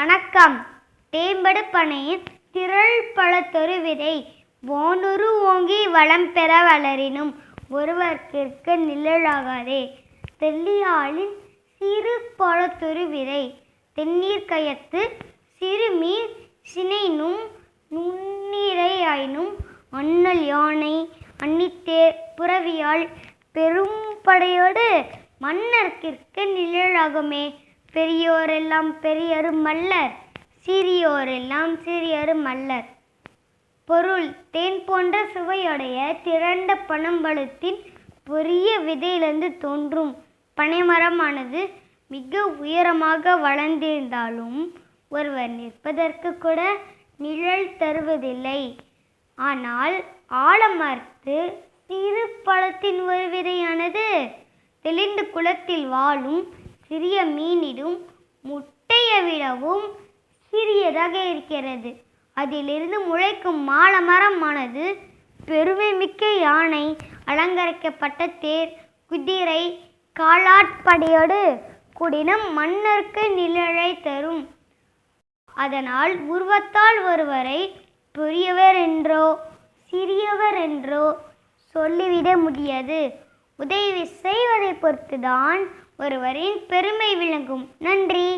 வணக்கம். தேம்படு பனையின் திரள் பழத்தொரு விதை வானுரு ஓங்கி வளம் பெற வளரினும் ஒருவர்க்கிற்க நிழலாகாதே. தெல்லியாளின் சிறு பழத்தொரு விதை தென்னீர் கயத்து சிறுமீர் சினைனும் நுண்ணீரையாயினும் அண்ணல் யானை அன்னித்தேர் புறவியால் பெரும் படையோடு நிழலாகுமே. பெரியோரெல்லாம் பெரியரும் மல்லர் சிறியோரெல்லாம் சிறியரும் மல்லர். பொருள் தேன் போன்ற சுவையுடைய திரண்ட பனம்பழத்தின் பெரிய விதையிலிருந்து தோன்றும் பனைமரமானது மிக உயரமாக வளர்ந்திருந்தாலும் ஒருவர் நிற்பதற்கு கூட நிழல் தருவதில்லை. ஆனால் ஆலமரத்து சிறு பழத்தின் ஒரு விதையானது தெளிந்த குளத்தில் வாழும் சிறிய மீனிடும் முட்டையை விடவும் சிறியதாக இருக்கிறது. அதிலிருந்து முளைக்கும் மாலமரமானது பெருமை மிக்க யானை அலங்கரிக்கப்பட்ட தேர் குதிரை காலாட்படையோடு கூடின மன்னருக்கு நிழலை தரும். அதனால் உருவத்தால் ஒருவரை பெரியவர் என்றோ சிறியவர் என்றோ சொல்லிவிட முடியாது. உதவி செய்வதை பொறுத்துதான் ஒருவரின் பெருமை விளங்கும். நன்றி.